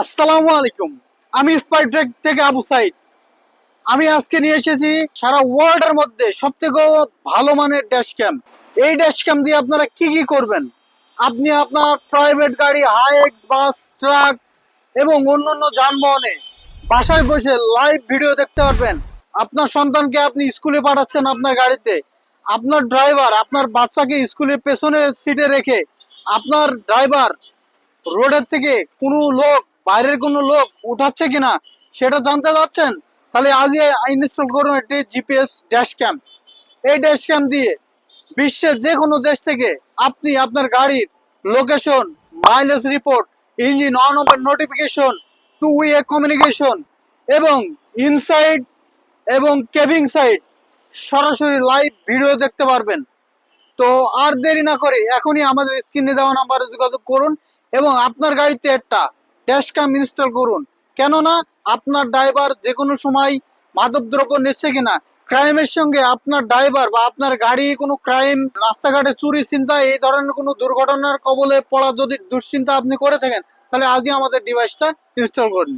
আসসালামু আলাইকুম। আমি স্পাইট্রেক থেকে আবু সাইদ। আমি আজকে নিয়ে এসেছি সারা ওয়ার্ল্ডের মধ্যে সব থেকে ভালো মানের ড্যাশ ক্যাম এই ড্যাশ ক্যাম দিয়ে আপনারা কি কি করবেন? আপনি আপনার প্রাইভেট গাড়ি হাইক বাস ট্রাক এবং অন্যান্য যানবাহনে বাসায় বসে লাইভ ভিডিও দেখতে পারবেন। আপনার সন্তানকে আপনি স্কুলে পাঠাচ্ছেন আপনার গাড়িতে। আপনার ড্রাইভার আপনার বাচ্চাকে স্কুলের পেছনে সিটে রেখে আপনার ড্রাইভার রোডের থেকে কোনো লোক বাইরের কোনো লোক উঠাচ্ছে কিনা সেটা জানতে চাচ্ছেন, তাহলে আজই ইনস্টল করুন একটি জিপিএস ড্যাশ ক্যাম এই ড্যাশ ক্যাম দিয়ে বিশ্বের যে কোনো দেশ থেকে আপনি আপনার গাড়ির location mileage report engine on off notification two way communication এবং ইনসাইড এবং কেবিং সাইড সরাসরি লাইভ ভিডিও দেখতে পারবেন। তো আর দেরি না করে এখনই আমাদের স্ক্রিনে দেওয়া নাম্বারে যোগাযোগ করুন এবং আপনার গাড়িতে একটা ড্যাশ ক্যাম ইনস্টল করুন। কেননা আপনার ড্রাইভার যে কোনো সময় মাদকদ্রব্য নিচ্ছে কিনা ক্রাইমের সঙ্গে আপনার ড্রাইভার বা আপনার গাড়ি কোনো ক্রাইম রাস্তাঘাটে চুরি চিন্তা এই ধরনের কোনো দুর্ঘটনার কবলে পড়া যদি দুশ্চিন্তা আপনি করে থাকেন, তাহলে আজই আমাদের ডিভাইসটা ইনস্টল করে